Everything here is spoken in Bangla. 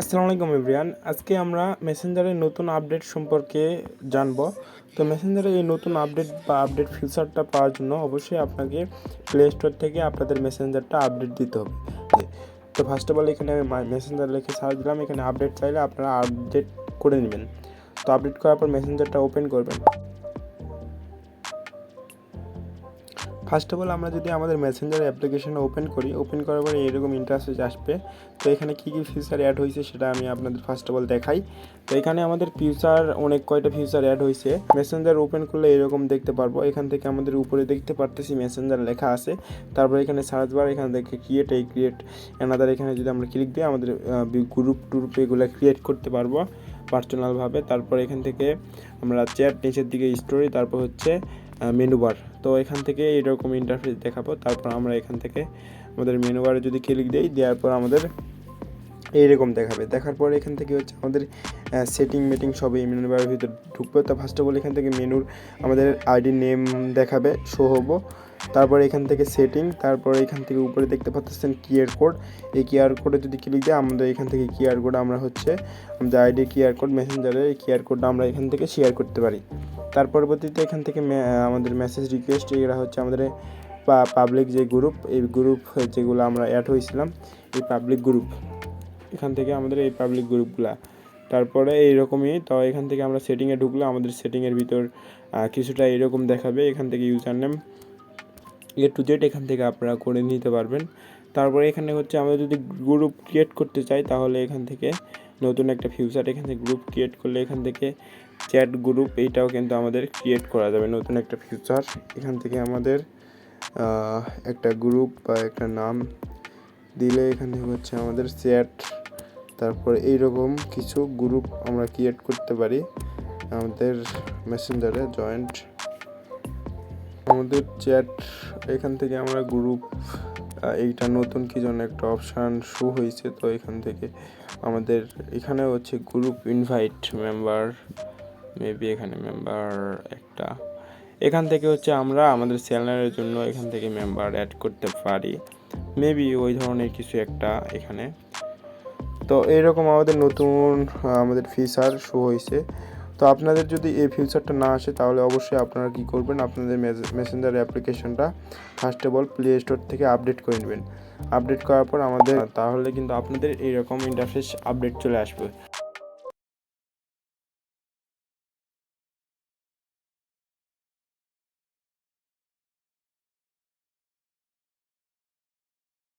আসসালামু আলাইকুম এভরিয়ান। আজকে আমরা মেসেঞ্জারের নতুন আপডেট সম্পর্কে জানব। তো মেসেঞ্জারের এই নতুন আপডেট বা আপডেট ফিচারটা পাওয়ার জন্য অবশ্যই আপনাকে প্লে স্টোর থেকে আপনাদের মেসেঞ্জারটা আপডেট দিতে হবে। তো ফার্স্ট অফ অল এখানে আমি মেসেঞ্জার লিখে সার্চ দিলাম। এখানে আপডেট চাইলে আপনারা আপডেট করে নেবেন। তো আপডেট করার পর মেসেঞ্জারটা ওপেন করবেন। ফার্স্ট অফ অল আমরা যদি আমাদের মেসেঞ্জার অ্যাপ্লিকেশন ওপেন করি ওপেন করার পরে এরকম ইন্টারফেস আসবে। তো এখানে কী কী ফিচার অ্যাড হয়েছে সেটা আমি আপনাদের ফার্স্ট অফ অল দেখাই। তো এখানে আমাদের ফিউচার অনেক কয়টা ফিউচার অ্যাড হয়েছে। মেসেঞ্জার ওপেন করলে এরকম দেখতে পারব। এখান থেকে আমাদের উপরে দেখতে পারতেছি মেসেঞ্জার লেখা আছে। তারপর এখানে সার্চ বার এখান থেকে ক্রিয়েট এই ক্রিয়েট অ্যানাদার এখানে যদি আমরা ক্লিক দিই, আমাদের গ্রুপ টুরুপ এগুলো ক্রিয়েট করতে পারব পার্সোনালভাবে তারপর এখান থেকে আমরা চ্যাট নিচের দিকে স্টোরি তারপর হচ্ছে মেনু বার তো এখান থেকে এরকম ইন্টারফেস দেখাবো। তারপর আমরা এখান থেকে আমাদের মেনু বারে যদি ক্লিক দিই, দেওয়ার পর আমাদের এইরকম দেখাবে। দেখার পর এখান থেকে হচ্ছে আমাদের সেটিং মেটিং সব এই মেনু বারের ভিতরে ঢুকবে। তো ফার্স্ট অফ অল এখান থেকে মেনুর আমাদের আইডি নেম দেখাবে শো হব। তারপর এখান থেকে সেটিং তারপর এখান থেকে উপরে দেখতে পাচ্ছেন কিউআর কোড এই কিউআর কোডে যদি ক্লিক দিই, আমাদের এখান থেকে কিউআর কোড আমরা হচ্ছে আমাদের আইডি কিউআর কোড মেসেঞ্জারে এই কিউআর কোডটা আমরা এখান থেকে শেয়ার করতে পারি। তার পরবর্তীতে এখান থেকে আমাদের মেসেজ রিকোয়েস্ট এরা হচ্ছে আমাদের পাবলিক যে গ্রুপ এই গ্রুপ যেগুলো আমরা অ্যাড হয়েছিলাম, এই পাবলিক গ্রুপ এখান থেকে আমাদের এই পাবলিক গ্রুপগুলা তারপরে এইরকমই, তো এখান থেকে আমরা সেটিংয়ে ঢুকলে আমাদের সেটিংয়ের ভিতর কিছুটা এরকম দেখাবে, এখান থেকে user name A to Z এখান থেকে আপনারা করে নিতে পারবেন। তারপরে এখানে হচ্ছে আমরা যদি গ্রুপ ক্রিয়েট করতে চাই, তাহলে এখান থেকে নতুন একটা ফিউচার এখান থেকে গ্রুপ ক্রিয়েট করলে এখান থেকে চ্যাট গ্রুপ এইটাও কিন্তু আমাদের ক্রিয়েট করা যাবে, নতুন একটা ফিউচার এখান থেকে আমাদের একটা গ্রুপ বা একটা নাম দিলে এখানে হচ্ছে আমাদের চ্যাট তারপর এইরকম কিছু গ্রুপ আমরা ক্রিয়েট করতে পারি। আমাদের মেসেঞ্জারে জয়েন্ট আমাদের চ্যাট এখান থেকে আমরা গ্রুপ এইটা নতুন কি জন্য একটা অপশান শো হয়েছে, তো এখান থেকে আমাদের এখানে হচ্ছে গ্রুপ ইনভাইট মেম্বার মেবি এখানে মেম্বার একটা। এখান থেকে হচ্ছে আমরা আমাদের চ্যানেলের জন্য এখান থেকে মেম্বার অ্যাড করতে পারি। মেবি ওই ধরনের কিছু একটা এখানে। তো এইরকম আমাদের নতুন আমাদের ফিচার শো হয়েছে। তো আপনাদের যদি এই ফিউচারটা না আসে, তাহলে অবশ্যই আপনারা কী করবেন? আপনাদের মেসেঞ্জার অ্যাপ্লিকেশনটা first of all play store থেকে আপডেট করে নেবেন। আপডেট করার পর আমাদের, তাহলে কিন্তু আপনাদের এইরকম ইন্টারফেস আপডেট চলে আসবে।